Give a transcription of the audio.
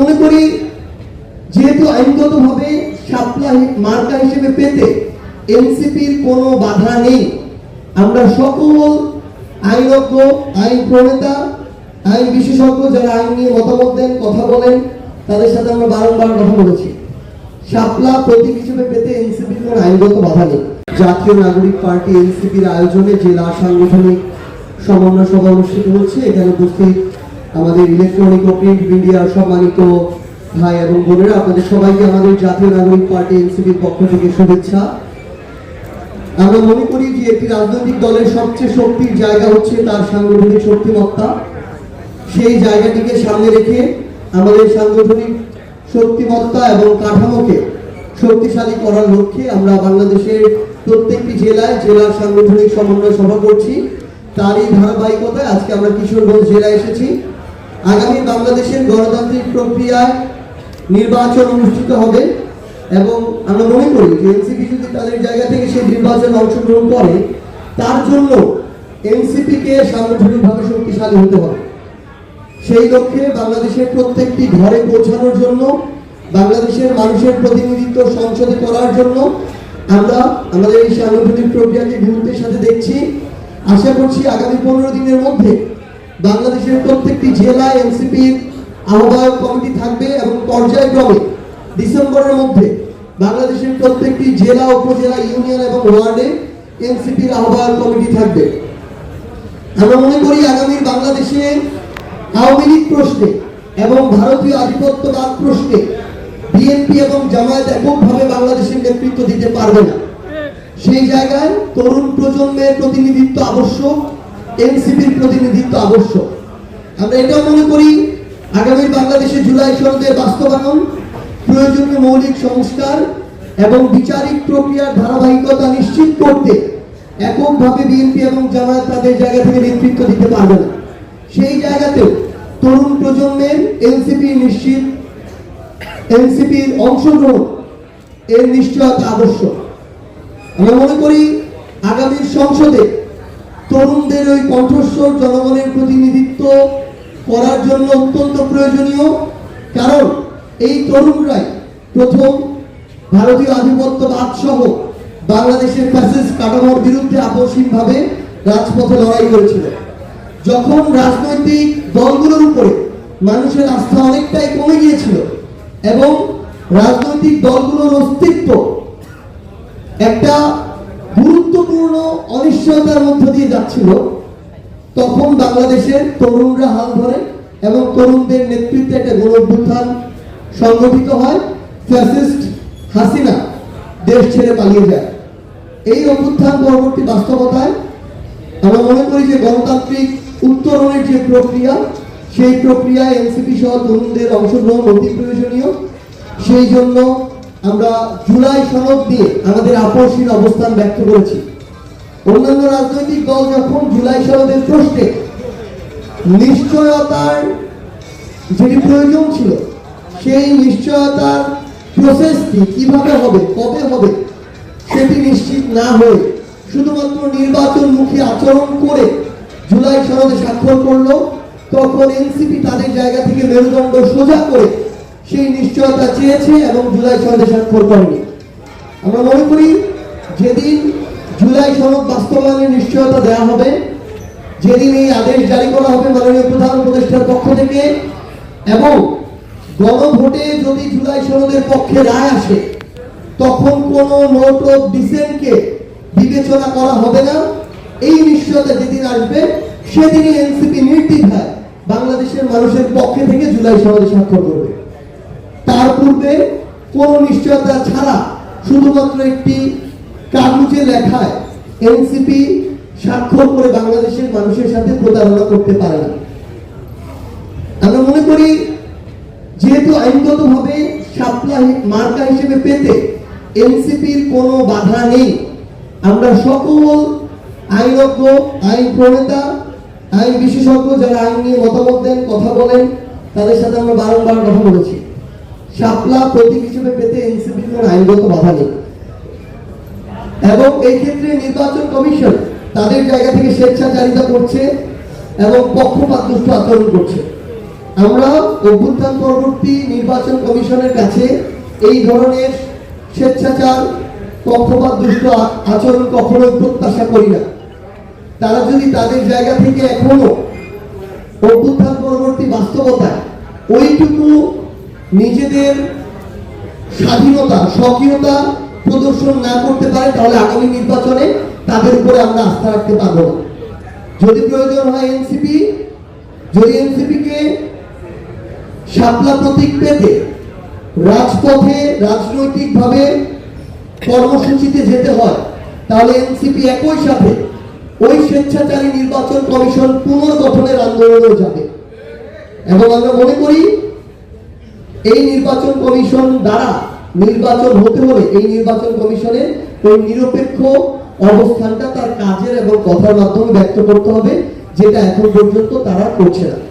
মনে করি যেহেতু আইনগতভাবে সাপ্লাই মার্কা হিসেবে পেতে এনসিপির কোনো বাধা নেই, আমরা সকল আইনজ্ঞ, আইন প্রণেতা, আইন বিশেষজ্ঞ যারা আইন নিয়ে মতামত দেন, কথা বলেন, তাদের সাথে আমরা বারংবার কথা বলেছি। শাপলা প্রতীক হিসেবে পেতে এনসিপির কোনো আইনগত বাধা নেই। জাতীয় নাগরিক পার্টি এনসিপির আয়োজনে জেলা সাংগঠনিক সমন্বয় সভা অনুষ্ঠিত হচ্ছে, এখানে উপস্থিত আমাদের ইলেকট্রনিক ও প্রিন্ট মিডিয়ার সম্মানিত ভাই এবং বোনেরা, আপনাদের সবাইকে আমাদের জাতীয় নাগরিক পার্টি এনসিপির পক্ষ থেকে শুভেচ্ছা। আমরা মনে করি যে একটি রাজনৈতিক দলের সবচেয়ে শক্তির জায়গা হচ্ছে তার সাংগঠনিক শক্তিমত্তা। সেই জায়গাটিকে সামনে রেখে আমাদের সাংগঠনিক শক্তিমত্তা এবং কাঠামোকে শক্তিশালী করার লক্ষ্যে আমরা বাংলাদেশের প্রত্যেকটি জেলায় জেলার সাংগঠনিক সমন্বয় সভা করছি। তারই ধারাবাহিকতায় আজকে আমরা কিশোরগঞ্জ জেলায় এসেছি। আগামী বাংলাদেশের গণতান্ত্রিক প্রক্রিয়ায় নির্বাচন অনুষ্ঠিত হবে এবং আমরা মনে করি যে এনসিপি যদি তাদের জায়গা থেকে সেই নির্বাচনে অংশগ্রহণ করে, তার জন্য এনসিপিকে সাংগঠনিকভাবে শক্তিশালী হতে হবে। সেই লক্ষ্যে বাংলাদেশের প্রত্যেকটি ঘরে পৌঁছানোর জন্য, বাংলাদেশের মানুষের প্রতিনিধিত্ব সংসদে করার জন্য আমরা আমাদের এই সাংগঠনিক প্রক্রিয়াকে গুরুত্বের সাথে দেখছি। আশা করছি আগামী পনেরো দিনের মধ্যে বাংলাদেশের প্রত্যেকটি জেলায় এনসিপির আহ্বায়ক কমিটি থাকবে এবং পর্যায়ক্রমে ডিসেম্বরের মধ্যে বাংলাদেশের প্রত্যেকটি জেলা, উপজেলা, ইউনিয়ন এবং ওয়ার্ডে এনসিপির আহ্বায়ক কমিটি থাকবে। আমরা মনে করি আগামীর বাংলাদেশে আওয়ামী লীগ প্রশ্নে এবং ভারতীয় আধিপত্যবাদ প্রশ্নে বিএনপি এবং জামায়াত এককভাবে বাংলাদেশের নেতৃত্ব দিতে পারবে না। সেই জায়গায় তরুণ প্রজন্মের প্রতিনিধিত্ব আবশ্যক। এনসিপির প্রতিনিধিত্ব আবশ্যক। আমরা এটাও মনে করি, আগামী বাংলাদেশে জুলাই সনদের বাস্তবায়ন, প্রয়োজনীয় মৌলিক সংস্কার এবং বিচারিক প্রক্রিয়ার ধারাবাহিকতা নিশ্চিত করতে এককভাবে বিএনপি এবং জামায়াত তাদের জায়গা থেকে নেতৃত্ব দিতে পারবে না। সেই জায়গাতেও তরুণ প্রজন্মের এনসিপি নিশ্চিত, এনসিপির অংশগ্রহণ এর নিশ্চয়তা আবশ্যক। আমরা মনে করি আগামী সংসদে তরুণদের ওই কণ্ঠস্বর জনগণের প্রতিনিধিত্ব করার জন্য অত্যন্ত প্রয়োজনীয়। কারণ এই তরুণরাই প্রথম ভারতীয় আধিপত্যবাদ সহ বাংলাদেশের ফ্যাসিস্ট কাঠামোর বিরুদ্ধে আপসহীনভাবে রাজপথে লড়াই করেছিল। যখন রাজনৈতিক দলগুলোর উপরে মানুষের আস্থা অনেকটাই কমে গিয়েছিল এবং রাজনৈতিক দলগুলোর অস্তিত্ব একটা গুরুত্বপূর্ণ অনিশ্চয়তার মধ্য দিয়ে যাচ্ছিল, তখন বাংলাদেশের তরুণরা হাল ধরে এবং তরুণদের নেতৃত্বে একটা গণ সংগঠিত হয় ফ্যাসিস্ট হাসিনা দেশ ছেড়ে পালিয়ে যায়। এই অভ্যুত্থান পরবর্তী বাস্তবতায় আমরা মনে করি যে গণতান্ত্রিক উত্তরণের যে প্রক্রিয়া, সেই প্রক্রিয়ায় এনসিপি সহ তরুণদের অংশগ্রহণ অতি প্রয়োজনীয়। সেই জন্য আমরা জুলাই সনদ দিয়ে আমাদের আপসহীন অবস্থান ব্যক্ত করেছি। অন্যান্য রাজনৈতিক দল যখন জুলাই সনদের প্রশ্নে নিশ্চয়তার যেটি প্রয়োজন ছিল, সেই নিশ্চয়তার প্রসেসটি কীভাবে হবে, কবে হবে, সেটি নিশ্চিত না হয়ে শুধুমাত্র নির্বাচনমুখী আচরণ করে জুলাই সনদে স্বাক্ষর করল, তখন এনসিপি তাদের জায়গা থেকে মেরুদণ্ড সোজা করে সেই নিশ্চয়তা চেয়েছে এবং জুলাই সনদে স্বাক্ষর করেনি। আমরা মনে করি, যেদিন জুলাই সনদ বাস্তবায়নের নিশ্চয়তা দেওয়া হবে, যেদিন এই আদেশ জারি করা হবে মাননীয় প্রধান উপদেষ্টার পক্ষ থেকে, এবং গণভোটে যদি জুলাই সনদের পক্ষে রায় আসে, তখন কোনো নোট অফ ডিসেন্টকে বিবেচনা করা হবে না। এই নিশ্চয়তা যেদিন আসবে, সেদিনই এনসিপি নির্দ্বিধায় বাংলাদেশের মানুষের পক্ষে থেকে জুলাই সনদে স্বাক্ষর করবে। পূর্বে কোন নিশ্চয়তা ছাড়া শুধুমাত্র একটি কাগজে লেখায় এনসিপি স্বাক্ষর করে বাংলাদেশের মানুষের সাথে প্রতারণা করতে পারে না। আমরা মনে করি যেহেতু আইনগতভাবে সাপ্লাই মার্কা হিসেবে পেতে এনসিপির কোনো বাধা নেই, আমরা সকল আইনজ্ঞ, আইন প্রণেতা, আইন বিশেষজ্ঞ যারা আইন নিয়ে মতামত দেন, কথা বলেন, তাদের সাথে আমরা বারংবার কথা বলেছি। শাপলা প্রতীক হিসেবে পেতে এনসিপির কোনো আইনগত বাধা নেই। এবং এই ক্ষেত্রে নির্বাচন কমিশন তাদের জায়গা থেকে স্বেচ্ছাচারিতা করছে এবং পক্ষপাত দুষ্ট আচরণ করছে। আমরা অভ্যুত্থান পরবর্তী নির্বাচন কমিশনের কাছে এই ধরনের স্বেচ্ছাচার পক্ষপাত দুষ্ট আচরণ কখনো প্রত্যাশা করি না। তারা যদি তাদের জায়গা থেকে এখনও অভ্যুত্থান পরবর্তী বাস্তবতায় ওইটুকু নিজেদের স্বাধীনতা, স্বকীয়তা প্রদর্শন না করতে পারে, তাহলে আগামী নির্বাচনে তাদের উপরে আমরা আস্থা রাখতে পারব না। যদি প্রয়োজন হয় এনসিপি যদি এনসিপি কে শাপলা প্রতীক পেতে রাজপথে রাজনৈতিকভাবে কর্মসূচিতে যেতে হয়, তাহলে এনসিপি একই সাথে ওই স্বেচ্ছাচারী নির্বাচন কমিশন পুনর্গঠনের আন্দোলনেও যাবে। এবং আমরা মনে করি এই নির্বাচন কমিশন দ্বারা নির্বাচন হতে হলে এই নির্বাচন কমিশনের ওই নিরপেক্ষ অবস্থানটা তার কাজের এবং কথার মাধ্যমে ব্যক্ত করতে হবে, যেটা এখন পর্যন্ত তারা করছে না।